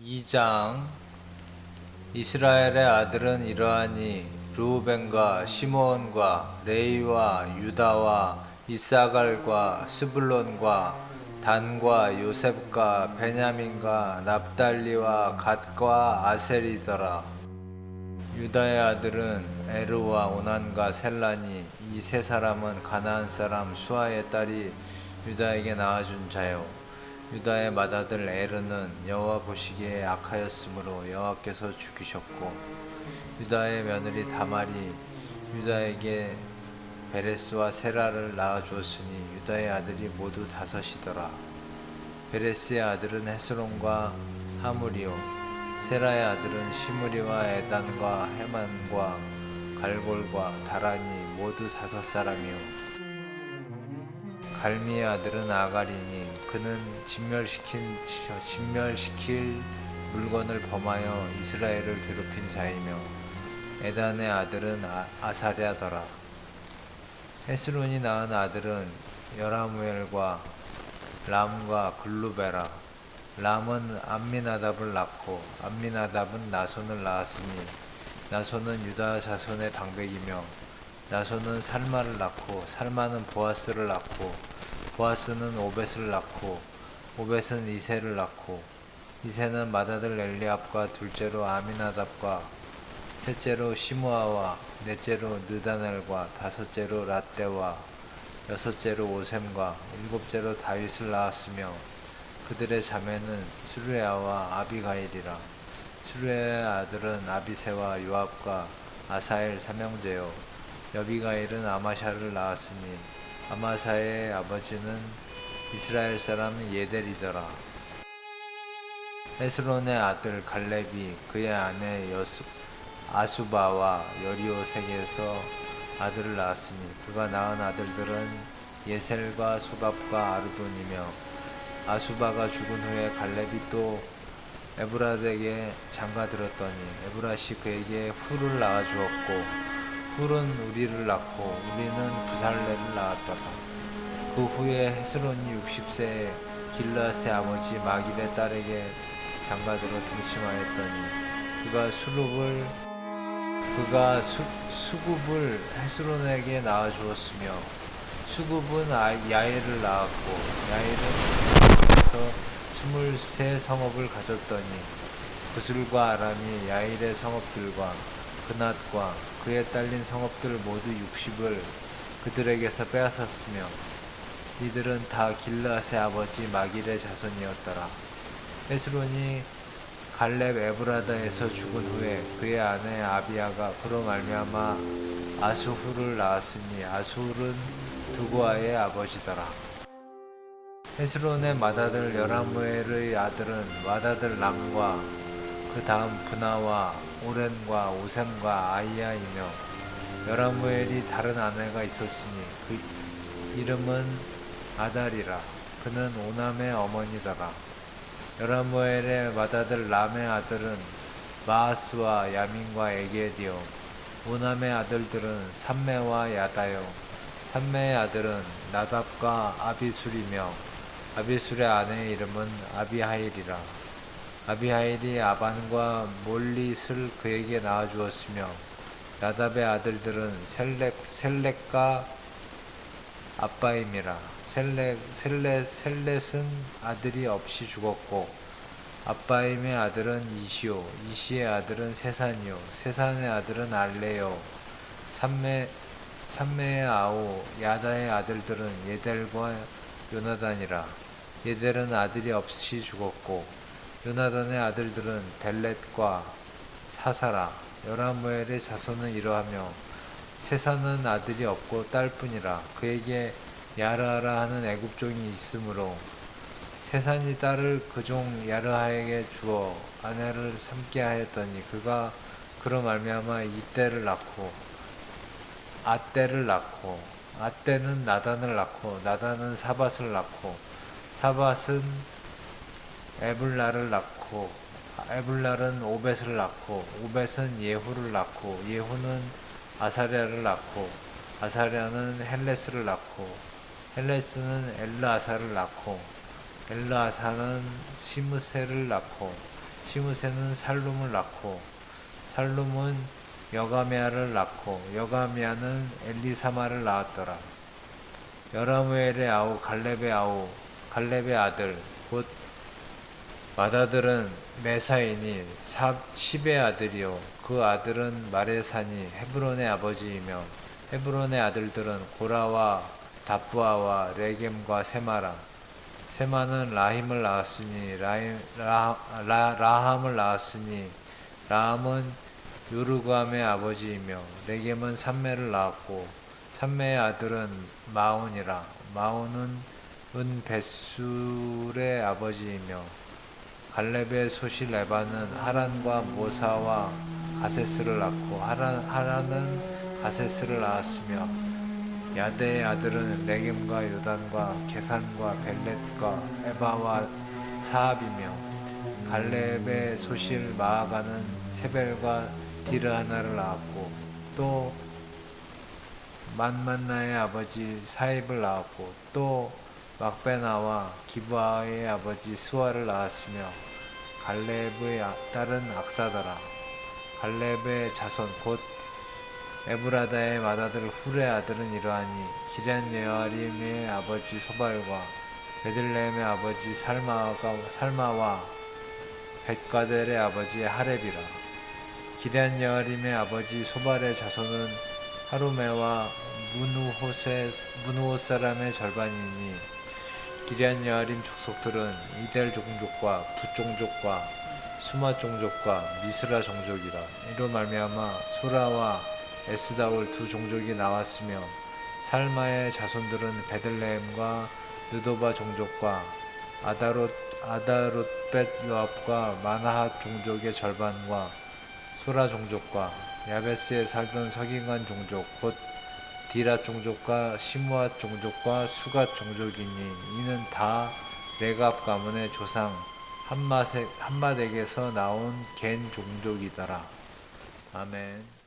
2장 이스라엘의 아들은 이러하니 르우벤과 시므온과 레이와 유다와 이사갈과 스불론과 단과 요셉과 베냐민과 납달리와 갓과 아셀이더라. 유다의 아들은 에르와 오난과 셀란이 이세 사람은 가나안 사람 수아의 딸이 유다에게 낳아준 자요 유다의 맏아들 에르는 여호와 보시기에 악하였으므로 여호와께서 죽이셨고 유다의 며느리 다말이 유다에게 베레스와 세라를 낳아 주었으니 유다의 아들이 모두 다섯이더라. 베레스의 아들은 헤스론과 하무리요 세라의 아들은 시므리와 에단과 헤만과 갈골과 다란이 모두 다섯 사람이요 갈미의 아들은 아가리니 그는 진멸시킨 진멸시킬 물건을 범하여 이스라엘을 괴롭힌 자이며 에단의 아들은 아, 아사랴더라. 헤스론이 낳은 아들은 여라무엘과 람과 글루베라. 람은 암미나답을 낳고 암미나답은 나손을 낳았으니 나손은 유다 자손의 방백이며 나손은 살마를 낳고 살마는 보아스를 낳고 보아스는 오벳을 낳고 오벳은 이세를 낳고 이세는 맏아들 엘리압과 둘째로 아미나답과 셋째로 시므아와 넷째로 느다넬과 다섯째로 라떼와 여섯째로 오셈과 일곱째로 다윗을 낳았으며 그들의 자매는 수르야와 아비가일이라. 수르야의 아들은 아비세와 요압과 아사엘 삼형제요 여비가일은 아마샤를 낳았으니 아마사의 아버지는 이스라엘 사람 예델이더라. 에스론의 아들 갈렙이 그의 아내 여수, 아수바와 여리오색에서 아들을 낳았으니 그가 낳은 아들들은 예셀과 소갑과 아르돈이며 아수바가 죽은 후에 갈렙이 또 에브라드에게 장가 들었더니 에브라시 그에게 훌을 낳아 주었고 훌은 우리를 낳고 우리는 부살레를 낳았더라 그 후에 헤스론이 60세에 길라스의 아버지 마길의 딸에게 장가들어 동침하였더니 그가 수룹을 그가 수, 수굽을 헤스론에게 낳아 주었으며 수굽은 아, 야엘을 낳았고 야엘은 스물세 성읍을 가졌더니 그술과 아람이 야일의 성읍들과 그낫과 그에 딸린 성읍들 모두 60을 그들에게서 빼앗았으며 이들은 다 길라스의 아버지 마길의 자손이었더라. 에스론이 갈렙 에브라다에서 죽은 후에 그의 아내 아비아가 그로 말미암아 아수후를 낳았으니 아수훌은 두고아의 아버지더라. 헤스론의 맏아들 여라무엘의 아들은 맏아들 람과 그 다음 분하와 오렌과 오셈과 아이야이며 여라무엘이 다른 아내가 있었으니 그 이름은 아달이라. 그는 오남의 어머니더라. 여라무엘의 맏아들 람의 아들은 마아스와 야민과 에게디요. 오남의 아들들은 삼매와 야다요. 삼매의 아들은 나답과 아비술이며 아비술의 아내의 이름은 아비하일이라 아비하일이 아반과 몰릿을 그에게 낳아주었으며 나답의 아들들은 셀렉, 셀렉과 아빠임이라. 셀렉, 셀렛, 셀렛은 아들이 없이 죽었고 아빠임의 아들은 이시오 이시의 아들은 세산이요 세산의 아들은 알레요. 삼매, 삼매의 아오 야다의 아들들은 예델과 요나단이라. 예델은 아들이 없이 죽었고 요나단의 아들들은 벨렛과 사사라 여라무엘의 자손은 이러하며 세사는 아들이 없고 딸뿐이라 그에게 야르하라 하는 애굽종이 있으므로 세산이 딸을 그 종 야르하에게 주어 아내를 삼게 하였더니 그가 그로 말미암아 이때를 낳고 아때를 낳고 아때는 나단을 낳고 나단은 사밧을 낳고 사밧은 에블라를 낳고 에블랄은 오벳을 낳고 오벳은 예후를 낳고 예후는 아사랴를 낳고 아사랴는 헬레스를 낳고 헬레스는 엘르아사를 낳고 엘르아사는 시므세를 낳고 시므세는 살룸을 낳고 살룸은 여가미아를 낳고 여가미아는 엘리사마를 낳았더라. 여라무엘의 아우 갈렙의 아우 갈렙의 아들 곧 마다들은 메사이니 십의 아들이요. 그 아들은 마레사니 헤브론의 아버지이며 헤브론의 아들들은 고라와 다부아와 레겜과 세마라. 세마는 라힘을 낳았으니 라임, 라, 라, 라함을 낳았으니 라함은 요르감의 아버지이며 레겜은 삼매를 낳았고 삼매의 아들은 마온이라. 마온은 은베술의 아버지이며 갈렙의 소실 레바는 하란과 모사와 가세스를 낳고 하란, 하란은 가세스를 낳았으며 야대의 아들은 레겜과 요단과 계산과 벨렛과 에바와 사압이며 갈렙의 소실 마아가는 세벨과 디르 하나를 낳았고 또 만만나의 아버지 사입을 낳았고 또 막베나와 기브아의 아버지 스와를 낳았으며 갈렙의 아- 딸은 악사더라. 갈렙의 자손 곧 에브라다의 맏아들 훌의 아들은 이러하니 기럇 여아림의 아버지 소발과 베들레헴의 아버지 살마가 살마와 벳가델의 아버지 하렙이라. 기럇 여아림의 아버지 소발의 자손은 하루메와 무누호세 무누호 사람의 절반이니 기럇 여아림 족속들은 이델 종족과 붓 종족과 수마 종족과 미스라 종족이라. 이로 말미암아 소라와 에스다올 두 종족이 나왔으며 살마의 자손들은 베들레헴과 느도바 종족과 아다롯 아다롯벳 요압과 마나핫 종족의 절반과 소라 종족과 야베스에 살던 서기관 종족 곧 디라 종족과 시므앗 종족과 수갓 종족이니 이는 다 레갑 가문의 조상 한마덱, 한마덱에서 나온 겐 종족이더라. 아멘.